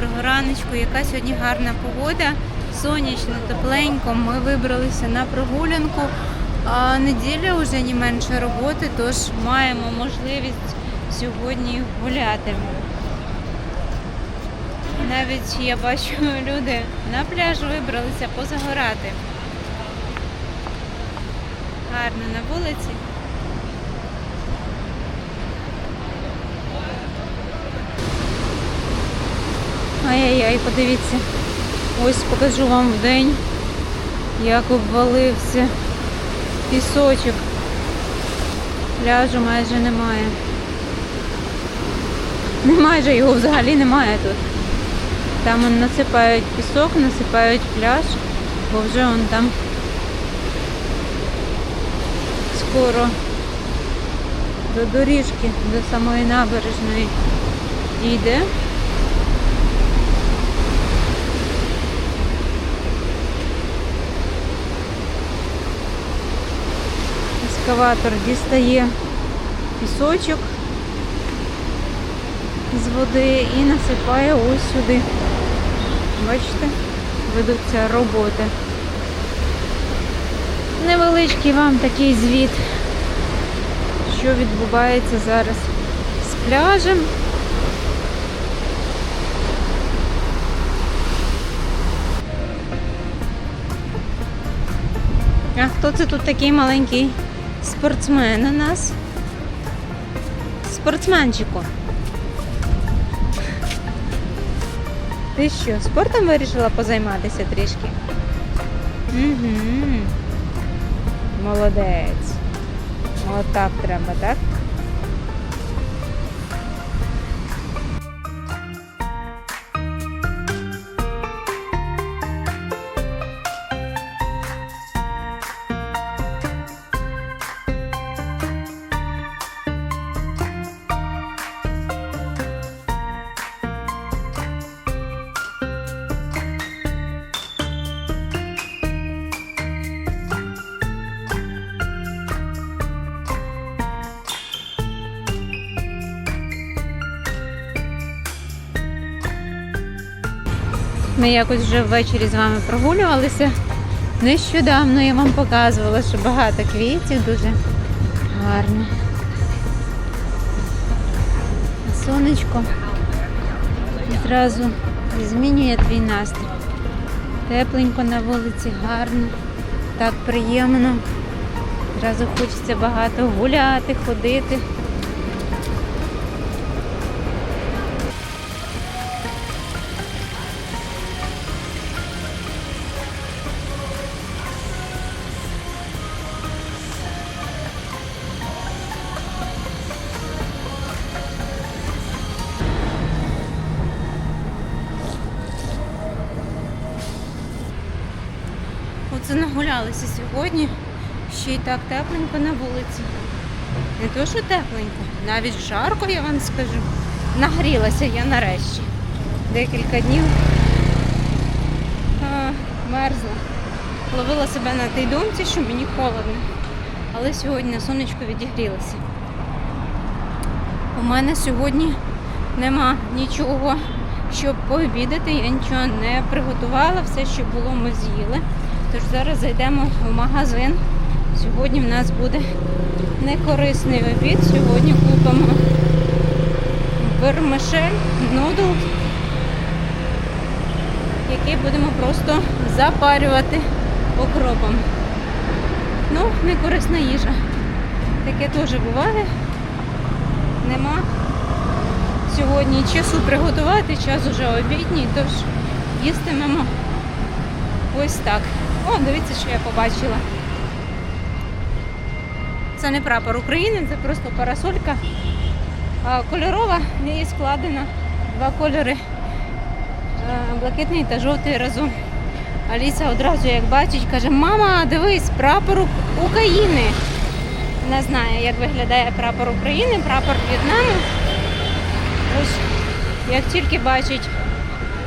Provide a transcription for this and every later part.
Доброго. Яка сьогодні гарна погода. Сонячно, тепленько. Ми вибралися на прогулянку. А неділя вже не менше роботи, тож маємо можливість сьогодні гуляти. Навіть я бачу, люди на пляж вибралися позагорати. Гарно на вулиці. Ай-яй-яй, подивіться. Ось покажу вам в день, як обвалився пісочок. Пляжу майже немає. Не майже його взагалі немає тут. Там насипають пісок, насипають пляж, бо вже он там скоро до доріжки, до самої набережної йде. Ескаватор дістає пісочок з води і насипає ось сюди. Бачите, ведуться роботи. Невеличкий вам такий звіт, що відбувається зараз з пляжем. А хто це тут такий маленький спортсмен у нас? Спортсменчику. Ти що, спортом вирішила позайматися трішки? Угу. Молодець. Отак треба, так? Ми якось вже ввечері з вами прогулювалися. Нещодавно я вам показувала, що багато квітів дуже гарно. Сонечко одразу змінює твій настрій. Тепленько на вулиці, гарно, так приємно. Одразу хочеться багато гуляти, ходити. Оце нагулялися сьогодні. Ще й так тепленько на вулиці. Не то, що тепленько, навіть жарко, я вам скажу. Нагрілася я нарешті. Декілька днів а, мерзла. Ловила себе на тій думці, що мені холодно. Але сьогодні сонечко відігрілася. У мене сьогодні нема нічого, щоб пообідати. Я нічого не приготувала, все, що було, ми з'їли. Тож зараз зайдемо в магазин. Сьогодні в нас буде некорисний обід. Сьогодні купимо вермишель, нудл, який будемо просто запарювати окропом. Ну, некорисна їжа. Таке теж буває. Нема сьогодні часу приготувати, час уже обідній, тож їстимемо ось так. О, дивіться, що я побачила. Це не прапор України, це просто парасолька кольорова, в неї складено два кольори блакитний та жовтий разом. Аліса одразу, як бачить, каже, мама, дивись, прапор України. Не знає, як виглядає прапор України, прапор В'єтнаму. Ось, як тільки бачить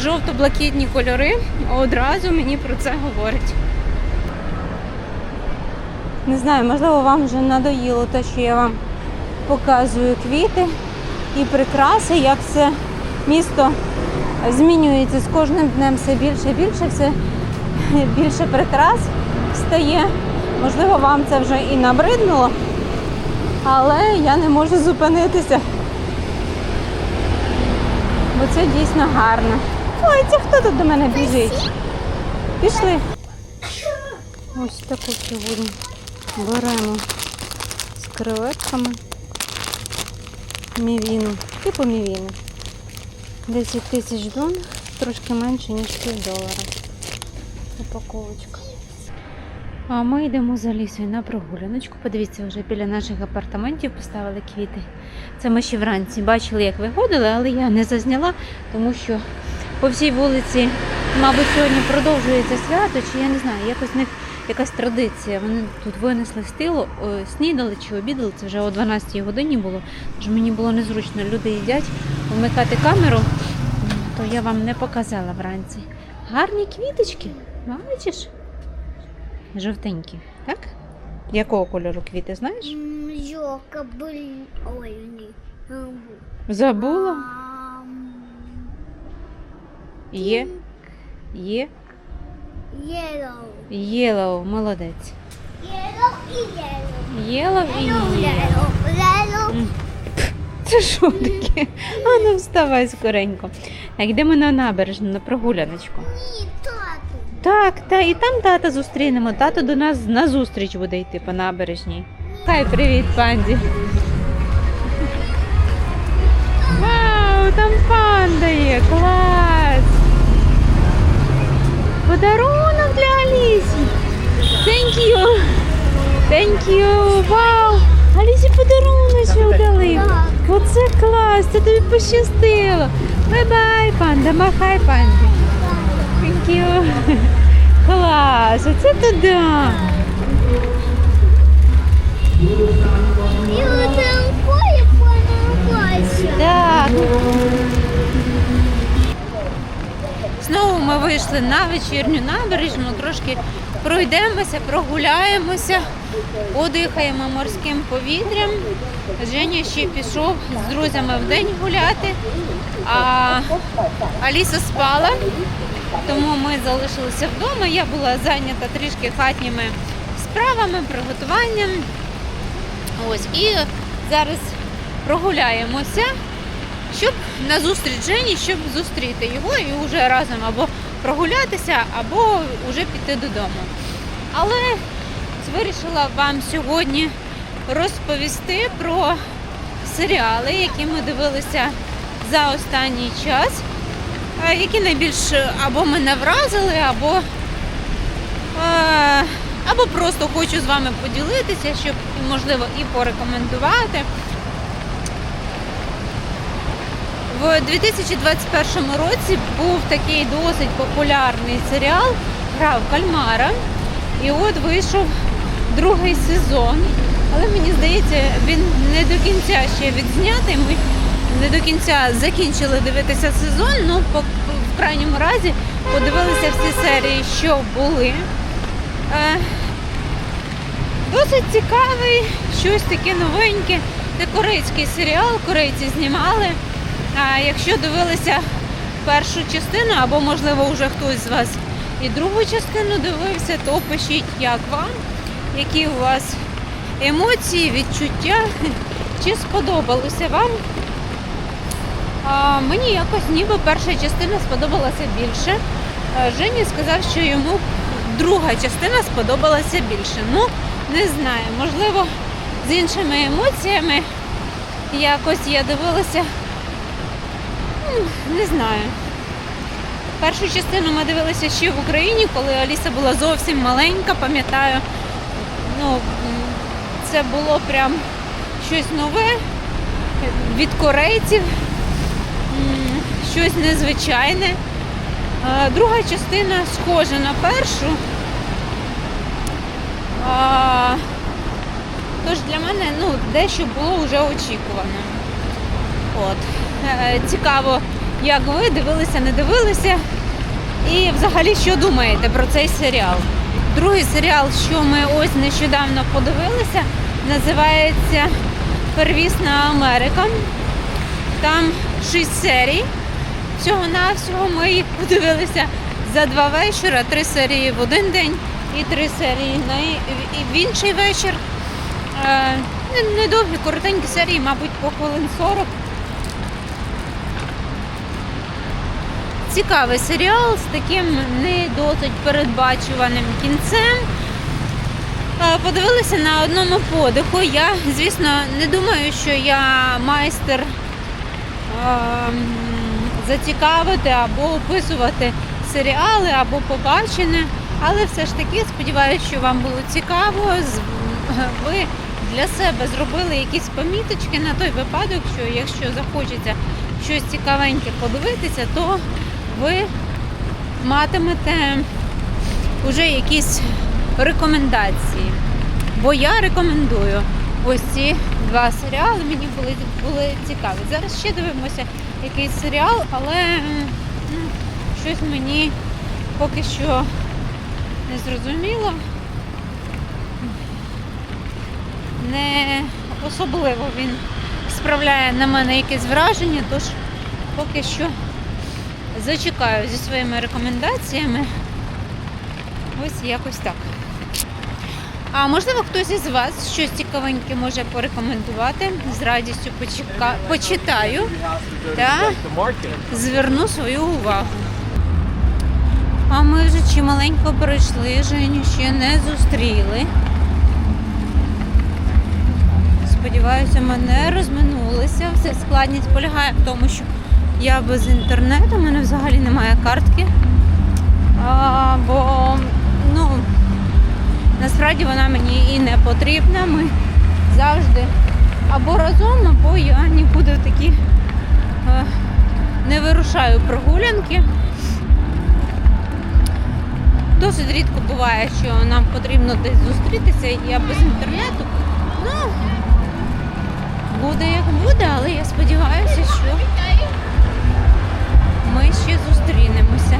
жовто-блакитні кольори, одразу мені про це говорить. Не знаю, можливо, вам вже надоїло те, що я вам показую квіти і прикраси, як все місто змінюється з кожним днем все більше і більше, все більше прикрас стає. Можливо, вам це вже і набриднуло, але я не можу зупинитися. Бо це дійсно гарно. Ой, це хто тут до мене біжить? Пішли. Ось таку сьогодні беремо з креветками мівіну, типу мівіну. 10 тисяч дон, трошки менше, ніж пів долара. Упаковочка. А ми йдемо за лісою на прогуляночку. Подивіться, вже біля наших апартаментів поставили квіти. Це ми ще вранці бачили, як виходили, але я не зазняла, тому що по всій вулиці, мабуть, сьогодні продовжується свято, чи я не знаю, якось в них якась традиція. Вони тут винесли з тилу, снідали чи обідали, це вже о 12-й годині було. Тож мені було незручно. Люди їдять, вмикати камеру, то я вам не показала вранці. Гарні квіточки, бачиш? Жовтенькі, так? Якого кольору квіти, знаєш? Йока блін. Ой, ні. Забула? Є. Є. Yellow. Єлоу, молодець. Yellow і yellow. І Yellow, є. yellow, yellow. Це що таке? А ну вставай скоренько. Так, йдемо на набережну, на прогуляночку. Ні, тату. Так, та і там тата зустрінемо. Тато до нас на зустріч буде йти по набережній. Хай привіт, панді. Вау, там панда є, клас! Подарунок для Алісі. Thank you. Thank you. Вау! Алісі подарунок дали. Оце клас, це тобі пощастило. Бай-бай, панда, махай панді. Thank you. Клас, оце туди. Так. Знову ми вийшли на вечірню набережну, трошки пройдемося, прогуляємося, подихаємо морським повітрям. Женя ще пішов з друзями в день гуляти, а Аліса спала, тому ми залишилися вдома. Я була зайнята трішки хатніми справами, приготуванням. Ось і зараз прогуляємося, щоб на зустріч Жені, щоб зустріти його і вже разом або прогулятися, або вже піти додому. Але вирішила вам сьогодні розповісти про серіали, які ми дивилися за останній час, які найбільш або мене вразили, або або просто хочу з вами поділитися, щоб можливо і порекомендувати. В 2021 році був такий досить популярний серіал Грав Кальмара. І от вийшов другий сезон. Але мені здається, він не до кінця ще відзнятий. Ми не до кінця закінчили дивитися сезон, ну в крайньому разі подивилися всі серії, що були. Е, Досить цікавий, щось таке новеньке. Це корейський серіал, корейці знімали. А якщо дивилися першу частину, або, можливо, вже хтось з вас і другу частину дивився, то пишіть, як вам, які у вас емоції, відчуття, чи сподобалося вам. А, мені якось ніби перша частина сподобалася більше. Жені сказав, що йому друга частина сподобалася більше. Ну, не знаю, можливо, з іншими емоціями. Якось я дивилася. Не знаю. Першу частину ми дивилися ще в Україні, коли Аліса була зовсім маленька, пам'ятаю. Ну, це було прям щось нове від корейців, щось незвичайне. Друга частина схожа на першу. Тож для мене ну, дещо було вже очікувано. От. Е, Цікаво, як ви дивилися, не дивилися. І взагалі, що думаєте про цей серіал? Другий серіал, що ми ось нещодавно подивилися, називається Первісна Америка. Там шість серій. всього-навсього ми їх подивилися за два вечора, три серії в один день і три серії в інший вечір. Е, Недовгі, коротенькі серії, мабуть, по хвилин 40. Цікавий серіал з таким не досить передбачуваним кінцем. Подивилися на одному подиху. Я, звісно, не думаю, що я майстер зацікавити або описувати серіали, або побачене. Але все ж таки сподіваюся, що вам було цікаво. Ви для себе зробили якісь поміточки на той випадок, що якщо захочеться щось цікавеньке подивитися, то ви матимете вже якісь рекомендації. Бо я рекомендую ось ці два серіали. Мені були, були цікаві. Зараз ще дивимося якийсь серіал, але ну, щось мені поки що не зрозуміло. Не особливо він справляє на мене якесь враження, тож поки що зачекаю зі своїми рекомендаціями. Ось якось так. А можливо, хтось із вас щось цікавеньке може порекомендувати. З радістю почека... почитаю та зверну свою увагу. А ми вже чималенько пройшли, Женю ще не зустріли. Сподіваюся, ми не розминулися. Вся складність полягає в тому, що я без інтернету, у мене взагалі немає картки. А, бо ну, насправді вона мені і не потрібна. Ми завжди або разом, або я нікуди в такі е, не вирушаю прогулянки. Досить рідко буває, що нам потрібно десь зустрітися, я без інтернету. Ну, буде як буде, але я сподіваюся, що ми ще зустрінемося.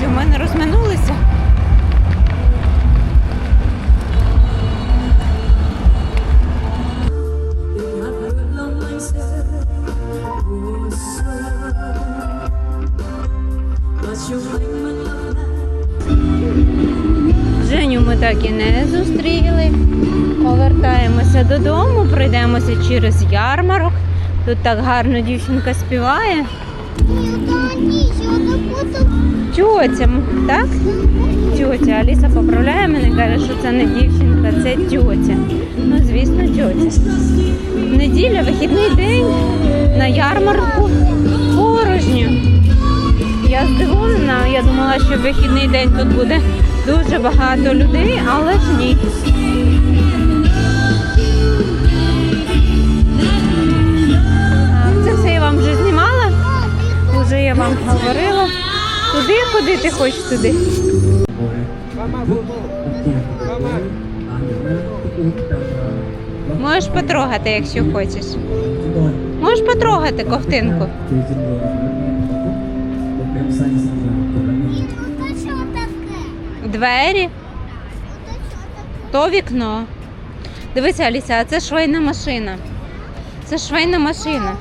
Що ми не розминулися. Женю ми так і не зустріли. Повертаємося додому, пройдемося через ярмарок. Тут так гарно дівчинка співає. Тьотя, так? Тьотя. Аліса поправляє мене, каже, що це не дівчинка, це тьотя. Ну, звісно, тьотя. Неділя, вихідний день на ярмарку порожньо. Я здивована, я думала, що вихідний день тут буде дуже багато людей, але ж ні. Я вам говорила. Туди, куди ти хочеш туди. Можеш потрогати, якщо хочеш. Можеш потрогати ковтинку. Двері, то вікно. Дивися, Аліся, а це швейна машина. Це швейна машина.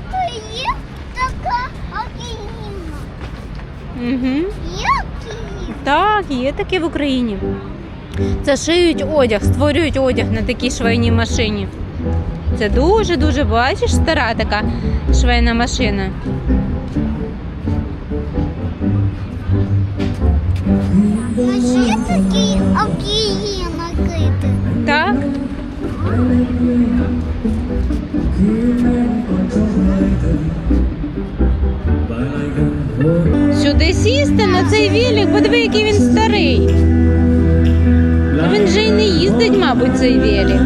Є така океїна. Угу. Так, є таке в Україні. Це шиють одяг, створюють одяг на такій швейній машині. Це дуже-дуже, бачиш, стара така швейна машина. Так? Сісти на цей велик, подиви, який він старий. Та Він же й не їздить, мабуть, цей велик.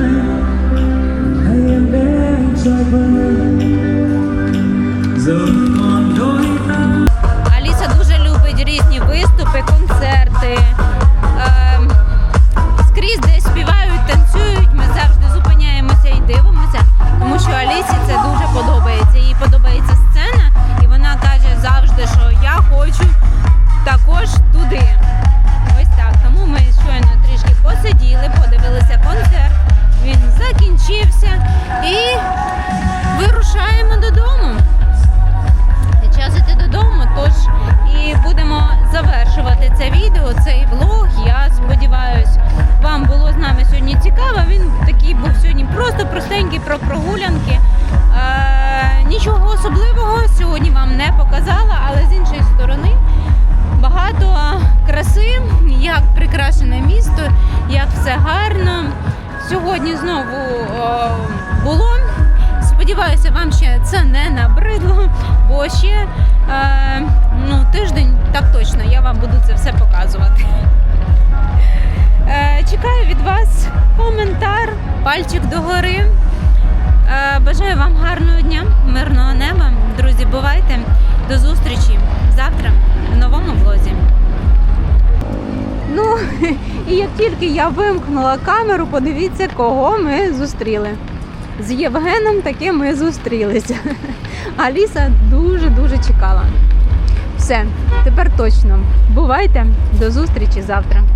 Про прогулянки. Е, нічого особливого сьогодні вам не показала, але з іншої сторони багато краси, як прикрашене місто, як все гарно. Сьогодні знову е, було. Сподіваюся, вам ще це не набридло, бо ще е, ну, тиждень, так точно, я вам буду це все показувати. Чекаю від вас коментар, пальчик догори. Бажаю вам гарного дня, мирного неба. Друзі, бувайте. До зустрічі завтра в новому влозі. Ну, і як тільки я вимкнула камеру, подивіться, кого ми зустріли. З Євгеном таки ми зустрілися. Аліса дуже-дуже чекала. Все, тепер точно. Бувайте, до зустрічі завтра.